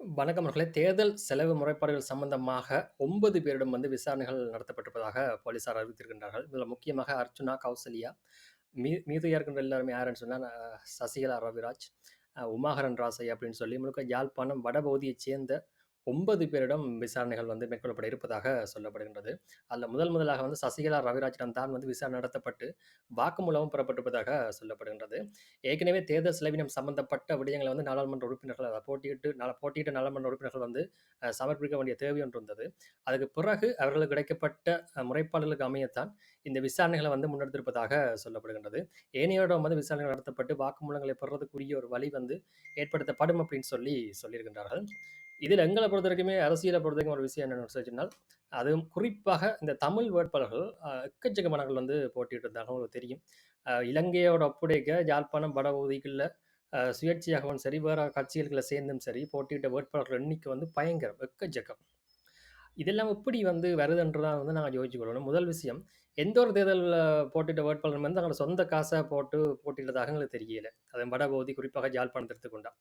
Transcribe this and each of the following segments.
வணக்கம் அவர்களே. தேர்தல் செலவு முறைப்பாடுகள் சம்பந்தமாக ஒன்பது பேரிடம் வந்து விசாரணைகள் நடத்தப்பட்டிருப்பதாக போலீசார் அறிவித்திருக்கின்றார்கள். இதில் முக்கியமாக அர்ச்சுனா, கௌசல்யா, மீ மீதையாக இருக்கின்ற எல்லாருமே யாருன்னு சொன்னால் சசிகலா ரவிராஜ், உமாகரன் ராசை அப்படின்னு சொல்லி முழுக்க யாழ்ப்பாணம் வடபகுதியைச் சேர்ந்த ஒன்பது பேரிடம் விசாரணைகள் வந்து மேற்கொள்ளப்பட இருப்பதாக சொல்லப்படுகின்றது. அதில் முதல் முதலாக வந்து சசிகலா ரவிராஜிடம் தான் வந்து விசாரணை நடத்தப்பட்டு, வாக்குமூலமும் பெறப்பட்டிருப்பதாக சொல்லப்படுகின்றது. ஏற்கனவே தேர்தல் செலவினம் சம்பந்தப்பட்ட விடயங்களை வந்து நாடாளுமன்ற உறுப்பினர்கள் அதை போட்டியிட்டு நல போட்டியிட்ட நாடாளுமன்ற உறுப்பினர்கள் வந்து சமர்ப்பிக்க வேண்டிய தேவை ஒன்று இருந்தது. அதுக்கு பிறகு அவர்களுக்கு கிடைக்கப்பட்ட முறைப்பாடுகளுக்கு அமையத்தான் இந்த விசாரணைகளை வந்து முன்னெடுத்திருப்பதாக சொல்லப்படுகின்றது. ஏனையோட வந்து விசாரணைகள் நடத்தப்பட்டு வாக்குமூலங்களை பெறுவதற்குரிய ஒரு வழி வந்து ஏற்படுத்தப்படும் அப்படின்னு சொல்லி சொல்லியிருக்கின்றார்கள். இதில எங்கள பொறுத்தவரைக்குமே பொறுத்த வரைக்கும் ஒரு விஷயம் என்னென்னு சொன்னால், அதுவும் குறிப்பாக இந்த தமிழ் வேட்பாளர்கள் எக்கச்சக்கமானங்கள் வந்து வந்து இருந்தாலும் உங்களுக்கு தெரியும். இலங்கையோட ஒப்புடைக்க யாழ்ப்பாணம் வட பகுதிகளில் சுயேட்சையாகவும் சரி, வேற கட்சிகளுக்குள்ள சேர்ந்தும் சரி, போட்டியிட்ட வேட்பாளர்கள் எண்ணிக்கை வந்து பயங்கரம், எக்கச்சக்கம். இதெல்லாம் எப்படி வந்து வருதுன்று தான் வந்து நாங்கள் யோசிச்சு கொள்ளணும். முதல் விஷயம், எந்த ஒரு தேர்தலில் போட்டியிட்ட வேட்பாளர் வந்து தங்களோட சொந்த காசை போட்டு போட்டிட்டதாக எங்களுக்கு தெரியல. அதன் வடபகுதி குறிப்பாக யாழ்ப்பாணத்த எடுத்துக்கொண்டா.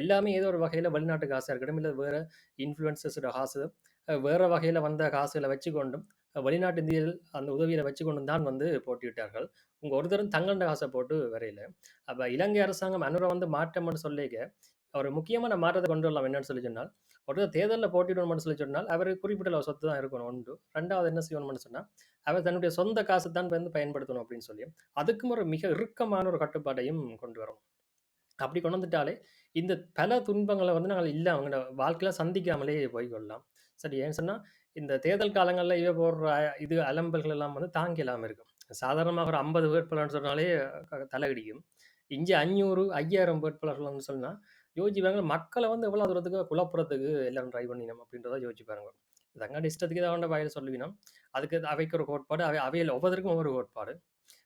எல்லாமே ஏதோ ஒரு வகையில் வெளிநாட்டு காசாக இருக்கட்டும், இல்லை வேறு இன்ஃப்ளூயன்சஸோட காசு, வேறு வகையில் வந்த காசுகளை வச்சுக்கொண்டும், வெளிநாட்டு இந்தியர்கள் அந்த உதவியில் வச்சுக்கொண்டு தான் வந்து போட்டியிட்டார்கள். உங்கள் ஒருத்தரும் தங்கண்ட காசை போட்டு வரையில அப்போ இலங்கை அரசாங்கம் அனுரை வந்து மாற்றம்னு சொல்லிக்க, ஒரு முக்கியமான மாற்றத்தை கொண்டு வரலாம் என்னன்னு சொல்லி சொன்னால், ஒருத்தர் தேர்தலில் போட்டியிடணும்னு சொல்லி சொன்னால், அவருக்கு குறிப்பிட்ட அளவு சொத்து தான் இருக்கணும் 1. 2வது என்ன செய்யணும்னு சொன்னால் அவர் தன்னுடைய சொந்த காசு தான் வந்து பயன்படுத்தணும் அப்படின்னு சொல்லி, அதுக்கும் ஒரு மிக இறுக்கமான ஒரு கட்டுப்பாடையும் கொண்டு வரும் அப்படி கொண்டு வந்துட்டாலே, இந்த பல துன்பங்களை வந்து நாங்கள் இல்லை அவங்களோட வாழ்க்கையில சந்திக்காமலே போய்க்கொள்ளலாம். சரி ஏன்னு சொன்னா, இந்த தேர்தல் காலங்கள்ல இவ போடுற அ இது அலம்பல்கள் எல்லாம் வந்து தாங்கி இல்லாமல் இருக்கும். சாதாரணமாக ஒரு ஐம்பது வேட்பாளர்னு சொன்னாலே க தல இங்கே அஞ்சூறு ஐயாயிரம் வேட்பாளர்கள்னு சொன்னால் யோசிப்பாங்க மக்களை வந்து எவ்வளோ தூரத்துக்கு குழப்புறதுக்கு எல்லாரும் ட்ரை பண்ணினோம் அப்படின்றத யோசிப்பாங்க பாருங்க. இஷ்டத்துக்கு ஏதோ ஒண்ட வாயில அதுக்கு அவைக்கு ஒரு கோட்பாடு, அவை அவையில் ஒவ்வொருத்தருக்கும் ஒவ்வொரு கோட்பாடு.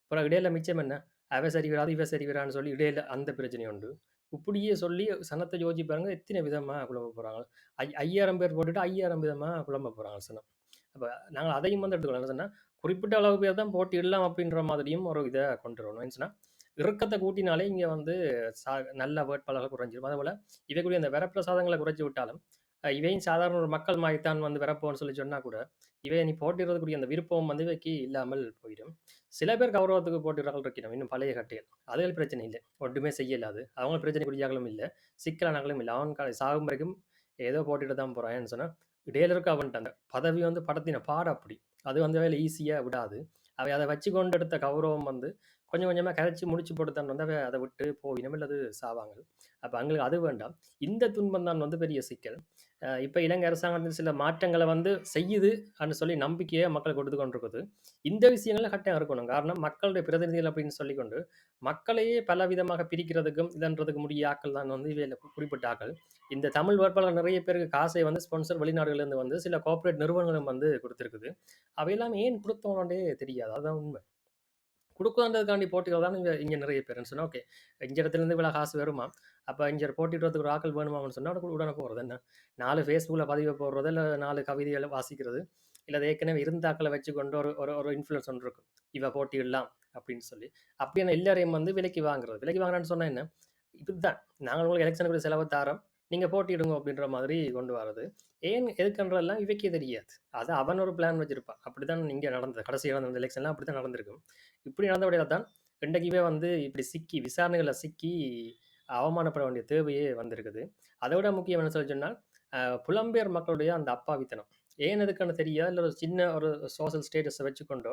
அப்புறம் இடையில மிச்சம் என்ன? அவை சரி வராது, இவை சரி வரான்னு சொல்லி இடையில அந்த பிரச்சனை உண்டு. இப்படியே சொல்லி சனத்தை யோசிச்சு பாருங்க, விதமாக குழம்ப போகிறாங்க ஐ 5000 பேர் போட்டுட்டு ஐயாயிரம் விதமாக குழம்ப போகிறாங்க சனம். அப்போ நாங்கள் அதையும் வந்து எடுத்துக்கலாம். என்ன குறிப்பிட்ட அளவு பேர் தான் போட்டி போட்டியிடலாம் அப்படின்ற மாதிரியும் ஒரு இதை கொண்டு வரணும். ஏன்னு இறுக்கத்தை கூட்டினாலே இங்கே வந்து சா நல்ல வேட்பாளர்கள் குறைஞ்சிடும் அதேபோல இவைக்குரிய இந்த வரப்பிரசாதங்களை குறைச்சி விட்டாலும், இவையும் சாதாரண ஒரு மக்கள் மாதிரித்தான் வந்து வரப்போன்னு சொல்லி சொன்னால் கூட, இவை நீ போட்டிடுறதுக்குரிய அந்த விருப்பம் வந்து இவைக்கு இல்லாமல் போயிடும். சில பேர் கௌரவத்துக்கு போட்டியிடுறவர்கள் இருக்கணும் இன்னும் பழைய கட்டைகள். அதுகள் பிரச்சனை இல்லை ஒன்றுமே செய்யலாது அவங்க பிரச்சனைக்குரியாக்களும் இல்லை சிக்கலானவர்களும் இல்லை அவன் க சாகும் வரைக்கும் ஏதோ போட்டிட்டு தான் போகிறான்னு சொன்னால் இடையில இருக்க அவன்ட்டு அந்த பதவி வந்து படத்தின பாட அப்படி. அது வந்து வேலை ஈஸியாக விடாது. அவை அதை வச்சு கொண்டு எடுத்த கௌரவம் வந்து கொஞ்சம் கொஞ்சமாக கரைச்சி முடிச்சு போட்டு தான் வந்து அதை விட்டு போ போயினம் அது சாவாங்க. அப்போ அவங்களுக்கு அது வேண்டாம். இந்த துன்பம் தான் வந்து பெரிய சிக்கல். இப்போ இலங்கை அரசாங்கத்தில் சில மாற்றங்களை வந்து செய்யுது அப்படின்னு சொல்லி நம்பிக்கையை மக்கள் கொடுத்து கொண்டிருக்குது. இந்த விஷயங்கள்ல கட்டாயம் இருக்கணும். காரணம் மக்களுடைய பிரதிநிதிகள் அப்படின்னு சொல்லிக்கொண்டு, மக்களையே பலவிதமாக பிரிக்கிறதுக்கும், இதன்றதுக்கு முடிய ஆக்கள் தான் வந்து இவையில் குறிப்பிட்ட ஆக்கள் இந்த தமிழ் வேட்பாளர் நிறைய பேருக்கு காசை வந்து ஸ்பான்சர் வெளிநாடுகள்லேருந்து வந்து சில கார்ப்பரேட் நிறுவனங்களும் வந்து கொடுத்துருக்குது அவையெல்லாம் ஏன் குடுத்தோனே தெரியாது. அதுதான் உண்மை. குடுக்கணுன்றதுக்காண்டி போட்டிகள் தான் இங்கே இங்கே நிறைய பேர் சொன்னால் ஓகே. இங்கே இடத்துலேருந்து இவ்வளோ காசு வருமா? அப்போ இங்கே போட்டிடுறதுக்கு ஒரு ஆக்கள் வேணுமான்னு சொன்னால் உடனே போகிறது என்ன? நாலு ஃபேஸ்புக்கில் பதிவு போடுறது, இல்லை நாலு கவிதைகளை வாசிக்கிறது. இல்லை ஏற்கனவே இருந்த வச்சு கொண்டு ஒரு ஒரு ஒரு இன்ஃப்ளூயன்ஸ் ஒன்று இருக்கும். இவ போட்டியிடலாம் அப்படின்னு சொல்லி. அப்படியான எல்லாரையும் வந்து விலைக்கு வாங்குறது. விலைக்கு வாங்குறான்னு சொன்னால் என்ன? இதுதான் நாங்கள் உங்களுக்கு எலக்ஷனுக்கு செலவு தாரோம். நீங்கள் போட்டியிடுங்க அப்படின்ற மாதிரி கொண்டு வரது. ஏன் எதுக்குன்றதெல்லாம் இவைக்கே தெரியாது. அது அவன் ஒரு பிளான் வச்சிருப்பான். அப்படித்தான் இங்கே நடந்தது. கடைசியாக நடந்த எலெக்ஷன்லாம் அப்படி தான் நடந்திருக்கும். இப்படி நடந்தபடியால தான் ரெண்டைக்குமே வந்து இப்படி சிக்கி விசாரணைகளில் சிக்கி அவமானப்பட வேண்டிய தேவையே வந்திருக்குது. அதை விட முக்கியம் என்ன சொல்லி சொன்னால், புலம்பெயர் மக்களுடைய அந்த அப்பாவித்தனம். ஏன் எதுக்குன்னு தெரியாது. இல்லை ஒரு சின்ன ஒரு சோசியல் ஸ்டேட்டஸை வச்சுக்கொண்டோ,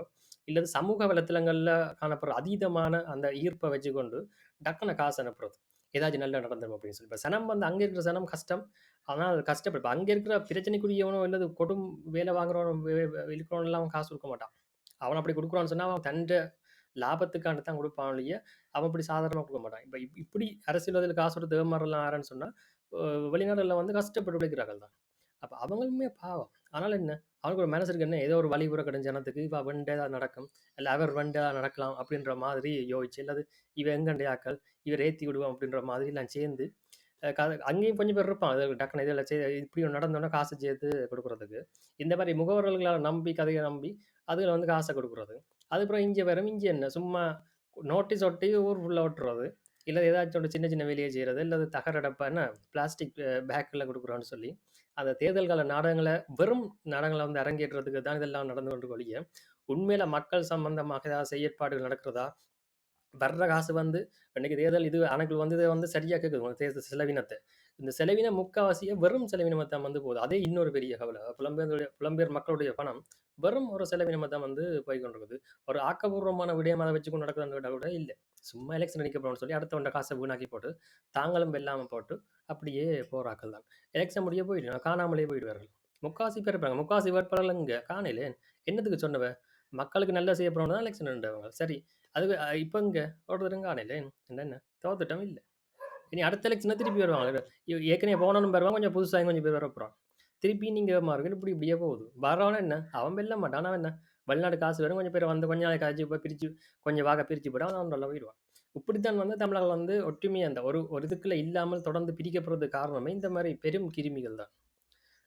இல்லை சமூக வலைத்தளங்களில் காணப்படுற அதீதமான அந்த ஈர்ப்பை வச்சுக்கொண்டு, டக்குன்னு காசு அனுப்புறது. ஏதாச்சும் நல்லா நடந்துரும் அப்படின்னு சொல்லி. இப்போ சனம் வந்து அங்கே இருக்கிற சனம் கஷ்டம். ஆனால் அது கஷ்டப்படும். இப்போ அங்கே இருக்கிற பிரச்சனைக்குரியவனோ, இல்லது கொடும் வேலை வாங்குறவனோ, இருக்கிறவனெல்லாம் அவன் காசு கொடுக்க மாட்டான். அவன் அப்படி கொடுக்குறான்னு சொன்னால் அவன் தன்ட லாபத்துக்காண்டி தான் கொடுப்பான் இல்லையே அவன் இப்படி சாதாரணமாக கொடுக்க மாட்டான். இப்போ இப்படி இப்படி அரசியல்வாதிகள் காசு கொடுத்து ஏமாறலாம் யாருன்னு சொன்னா, அ வந்து கஷ்டப்பட்டு விளைக்கிறார்கள் தான். அப்போ அவங்களுமே பாவம். அதனால் என்ன? அவனுக்கு ஒரு மனசு என்ன? ஏதோ ஒரு வழி கிடைஞ்ச ஜனத்துக்கு இவ வெண்டே தான் நடக்கும். இல்லை அவர் வெண்டே தான் நடக்கலாம் அப்படின்ற மாதிரி யோசிச்சு, இல்லாது இவ எங்கண்டையாக்கள் ஆக்கள், ஏற்றி விடுவோம் அப்படின்ற மாதிரிலாம் சேர்ந்து, கதை க அங்கேயும் கொஞ்சம் பேர் இருப்பான். அது டக்குனு இதில் சே இப்படி நடந்தோன்னா காசை காசு சேர்த்து கொடுக்குறதுக்கு இந்த மாதிரி முகவர்களால் நம்பி, கதையை நம்பி, அதுகளை வந்து காசை கொடுக்குறது அதுக்கப்புறம் இஞ்சி வரும். இஞ்சி என்ன? சும்மா நோட்டீஸ் ஒட்டி ஊர் ஃபுல்லாக ஓட்டுறது இல்ல ஏதாச்சும் ஒரு சின்ன சின்ன வேலையை செய்றது, இல்ல தகர பிளாஸ்டிக் அ பேக்குல சொல்லி, அந்த தேர்தல் கால நாடகங்கள வெறும் நாடகங்கள வந்து அரங்கேற்றதுக்கு தான் இதெல்லாம் நடந்து கொண்டு ஒழிய, உண்மையில மக்கள் சம்பந்தமாக ஏதாவது செயற்பாடுகள் நடக்கிறதா? வர்ற காசு வந்து இன்னைக்கு தேர்தல் இது அணைகள் வந்து இதை வந்து சரியாக கேட்குது தேர்தல் செலவினத்தை இந்த செலவினம் முக்காவாசியே வெறும் செலவினமா தான் வந்து போகுது. அதே இன்னொரு பெரிய கவலை புலம்பெயர்களுடைய புலம்பெயர் மக்களுடைய பணம் வெறும் ஒரு செலவினமா தான் வந்து போய்கொண்டிருக்குது ஒரு ஆக்கப்பூர்வமான விடயம் அதை வச்சுக்கொண்டு நடக்குதான்னு கேட்டா கூட இல்லை சும்மா எலக்ஷன் நிக்க போறோம்னு சொல்லி அடுத்தவண்ட காசை வீணாக்கி போட்டு, தாங்களும் வெல்லாமல் போட்டு, அப்படியே போராக்கள் தான். எலெக்ஷன் முடிய போயிட்டு காணாமலே போயிடுவார்கள். முக்காசி பேர் இருப்பாங்க. முக்காசி வேட்பாளர்கள் இங்கே காணலே என்னத்துக்கு சொன்னவ? மக்களுக்கு நல்லா செய்ய போறவங்க தான் எலெக்ஷன் நின்றவங்க. சரி. அது இப்போ இங்கே எங்க? ஒருத்தரும் என்னென்ன? தோத்துட்டோம் இல்லை இனி அடுத்த எலெக்ஷனில் திருப்பி வருவாங்க. ஏற்கனவே போனாலும் வருவான். கொஞ்சம் புதுசாக கொஞ்சம் பேர் வரப்போகிறான் திருப்பி நீங்கள் மாறுங்க. இப்படி இப்படியே போகுது. வர்றவன் என்ன? அவன் வெல்ல மாட்டான். ஆனால் என்ன? வெளிநாடு காசு வேணும். கொஞ்சம் பேர் வந்து கொஞ்ச நாளைக்கு ஆச்சு போய் பிரித்து கொஞ்சம் வாக பிரித்து போட அவன் நல்லா போயிடுவான். இப்படித்தான் வந்து தமிழர்கள் வந்து ஒற்றுமையாக அந்த ஒரு ஒரு இதுக்குள்ளே இல்லாமல் தொடர்ந்து பிரிக்கப்படுறதுக்கு காரணமே இந்த மாதிரி பெரும் கிருமிகள் தான்.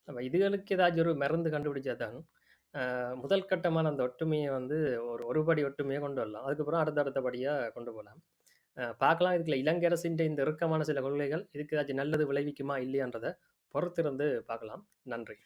நம்ம இதுகளுக்கு ஏதாச்சும் ஒரு மருந்து கண்டுபிடிச்சா தான், அ முதல் கட்டமான அந்த ஒற்றுமைய வந்து ஒரு ஒரு படி ஒற்றுமையா கொண்டு வரலாம். அதுக்கப்புறம் அடுத்த அடுத்த படியா கொண்டு போலாம். அ பார்க்கலாம் இதுக்குள்ள இலங்கை அரசின் இந்த இறுக்கமான சில கொள்கைகள் இதுக்கு ஏதாச்சும் நல்லது விளைவிக்குமா? இல்லையான்றத பொறுத்திருந்து பார்க்கலாம். நன்றி.